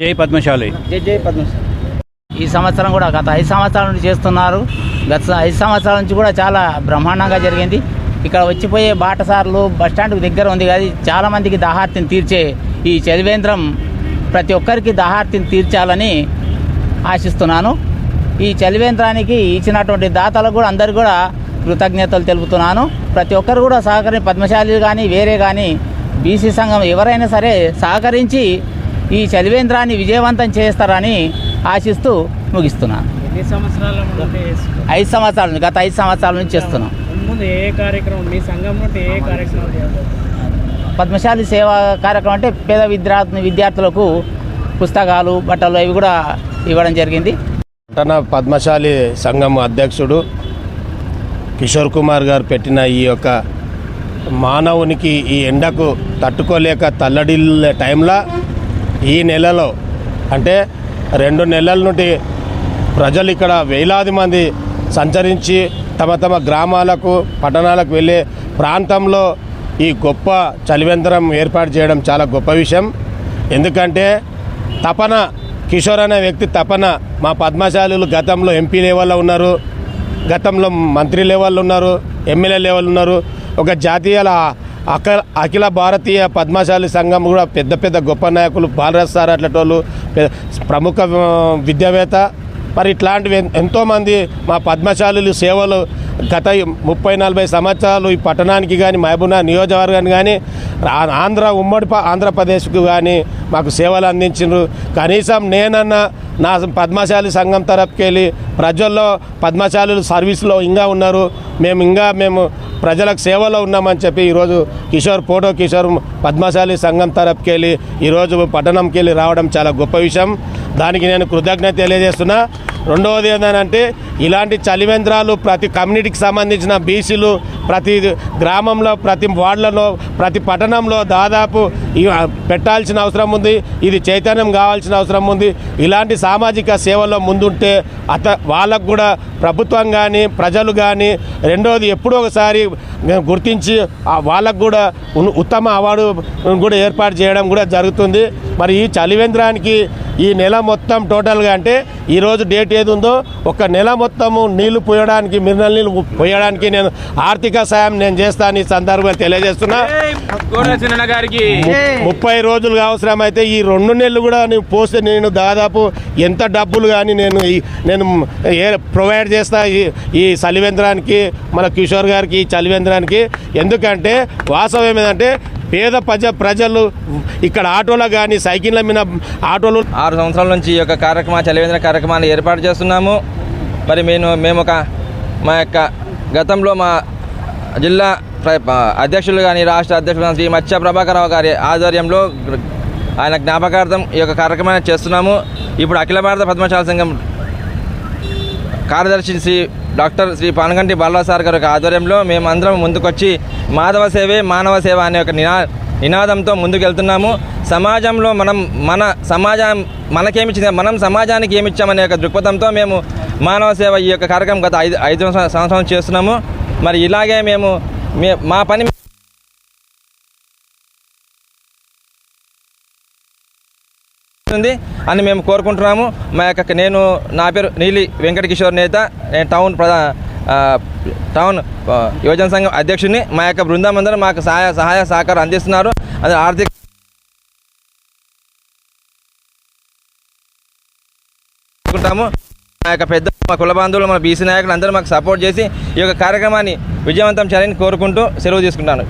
జై పద్మశాలి. జై జై పద్మశాలి. ఈ సంవత్సరం కూడా గత ఐదు సంవత్సరాల నుంచి చేస్తున్నారు. గత ఐదు సంవత్సరాల నుంచి కూడా చాలా బ్రహ్మాండంగా జరిగింది. ఇక్కడ వచ్చిపోయే బాటసార్లు బస్టాండ్కి దగ్గర ఉంది. కానీ చాలా మందికి దాహార్తిని తీర్చే ఈ చదివేంద్రం ప్రతి ఒక్కరికి దాహార్తిని తీర్చాలని ఆశిస్తున్నాను. ఈ చలివేంద్రానికి ఇచ్చినటువంటి దాతలకు కూడా అందరు కూడా కృతజ్ఞతలు తెలుపుతున్నాను. ప్రతి ఒక్కరు కూడా సహకరి పద్మశాలి కానీ వేరే కానీ బీసీ సంఘం ఎవరైనా సరే సహకరించి ఈ చలివేంద్రాన్ని విజయవంతం చేస్తారని ఆశిస్తూ ముగిస్తున్నాను? ఐదు సంవత్సరాల నుంచి గత ఐదు సంవత్సరాల నుంచి చేస్తున్నాం ముందు ఏ కార్యక్రమం మీ సంఘం నుండి ఏ కార్యక్రమం చేస్తారు? పద్మశాలి సేవా కార్యక్రమం అంటే పేద విద్యార్థి విద్యార్థులకు పుస్తకాలు బట్టలు అవి కూడా ఇవ్వడం జరిగింది పట్టణ పద్మశాలి సంఘం అధ్యక్షుడు కిషోర్ కుమార్ గారు పెట్టిన ఈ యొక్క మానవునికి ఈ ఎండకు తట్టుకోలేక తల్లడిల్లే టైంలో ఈ నెలలో అంటే రెండు నెలల నుండి ప్రజలు ఇక్కడ వేలాది మంది సంచరించి తమ తమ గ్రామాలకు పట్టణాలకు వెళ్ళే ప్రాంతంలో ఈ గొప్ప చలివేంద్రం ఏర్పాటు చేయడం చాలా గొప్ప విషయం. ఎందుకంటే తపన కిషోర్ అనే వ్యక్తి తపన. మా పద్మశాలులు గతంలో ఎంపీ లెవెల్లో ఉన్నారు గతంలో మంత్రి లెవెల్ ఉన్నారు ఎమ్మెల్యే లెవెల్ ఉన్నారు. ఒక జాతీయ అఖిల అఖిల భారతీయ పద్మశాలి సంఘం కూడా పెద్ద పెద్ద గొప్ప నాయకులు బాలరాజ్ సార్ అట్లటోళ్ళు ప్రముఖ విద్యావేత్త. మరి ఇట్లాంటివి ఎంతోమంది మా పద్మశాలులు సేవలు గత ముప్పై నలభై సంవత్సరాలు ఈ పట్టణానికి కానీ మహబూబ్నగర్ నియోజకవర్గానికి కానీ ఆంధ్ర ఉమ్మడి ఆంధ్రప్రదేశ్కు కానీ మాకు సేవలు అందించారు కనీసం నేనన్నా నా పద్మశాలి సంఘం తరపుకెళ్ళి ప్రజల్లో పద్మశాలులు సర్వీస్లో ఇంకా ఉన్నారు. మేము ఇంకా మేము ప్రజలకు సేవలో ఉన్నామని చెప్పి ఈరోజు కిషోర్ ఫోటో కిషోర్ పద్మశాలి సంఘం తరపుకెళ్ళి ఈరోజు పట్టణంకి వెళ్ళి రావడం చాలా గొప్ప విషయం. దానికి నేను కృతజ్ఞత తెలియజేస్తున్నా. రెండవది ఏంటంటే ఇలాంటి చలివేంద్రాలు ప్రతి కమ్యూనిటీకి సంబంధించిన బీసీలు ప్రతి గ్రామంలో ప్రతి వార్డులలో ప్రతి పట్టణంలో దాదాపు పెట్టాల్సిన అవసరం ఉంది. ఇది చైతన్యం కావాల్సిన అవసరం ఉంది. ఇలాంటి సామాజిక సేవలో ముందుంటే అత వాళ్ళకు కూడా ప్రభుత్వం కానీ ప్రజలు కానీ రెండవది ఎప్పుడో ఒకసారి గుర్తించి వాళ్ళకు కూడా ఉత్తమ అవార్డు కూడా ఏర్పాటు చేయడం కూడా జరుగుతుంది. మరి ఈ చలివేంద్రానికి ఈ నెల మొత్తం టోటల్గా అంటే ఈరోజు డేట్ ఏది ఉందో ఒక నెల మొత్తము నీళ్ళు పోయడానికి మినరల్ నీళ్ళు పోయడానికి నేను ఆర్థిక సాయం నేను చేస్తాను ఈ సందర్భంగా తెలియజేస్తున్నా. ముప్పై రోజులుగా అవసరమైతే ఈ రెండు నెలలు కూడా నేను పోస్తే నేను దాదాపు ఎంత డబ్బులు కానీ నేను నేను ఏ ప్రొవైడ్ చేస్తా ఈ- ఈ చలివేంద్రానికి మన కిషోర్ గారికి ఈ చలివేంద్రానికి. ఎందుకంటే వాస్తవం ఏమిటంటే పేద ప్రజ ప్రజలు ఇక్కడ ఆటోలో కానీ సైకిళ్ళ మీద ఆటోలు ఆరు సంవత్సరాల నుంచి ఈ యొక్క కార్యక్రమ చలివేంద్ర కార్యక్రమాన్ని ఏర్పాటు చేస్తున్నాము. మరి మేము మేము ఒక మా యొక్క గతంలో మా జిల్లా ప్ర- అధ్యక్షులు కానీ రాష్ట్ర అధ్యక్షులు కానీ శ్రీ మత్స్య ప్రభాకరరావు గారి ఆధ్వర్యంలో ఆయన జ్ఞాపకార్థం ఈ యొక్క కార్యక్రమాన్ని చేస్తున్నాము. ఇప్పుడు అఖిల భారత పద్మశాల సంఘం కార్యదర్శి శ్రీ డాక్టర్ శ్రీ పానగంటి బాలసార్ సార్ గారి యొక్క ఆధ్వర్యంలో మేము అందరం ముందుకొచ్చి మాధవ సేవే మానవ సేవ అనే ఒక నినా నినాదంతో ముందుకెళ్తున్నాము. సమాజంలో మనం మన సమాజం మనకేమిచ్చింది మనం సమాజానికి ఏమిచ్చామనే ఒక దృక్పథంతో మేము మానవ సేవ ఈ యొక్క కార్యక్రమం గత ఐదు ఐదు సంవత్సరం చేస్తున్నాము. మరి ఇలాగే మేము మా పని ఉంది అని మేము కోరుకుంటున్నాము. మా యొక్క నేను నా పేరు నీలి వెంకట కిషోర్ నేత. నేను టౌన్ ప్రధా టౌన్ యువజన సంఘం అధ్యక్షుడిని. మా యొక్క బృందం అందరూ మాకు సహాయ సహాయ సహకారం అందిస్తున్నారు. అది ఆర్థిక మా యొక్క పెద్ద మా కుల బంధువులు మన బీసీ నాయకులు అందరూ మాకు సపోర్ట్ చేసి ఈ యొక్క కార్యక్రమాన్ని విజయవంతం చేయాలని కోరుకుంటూ సెలవు తీసుకుంటాను.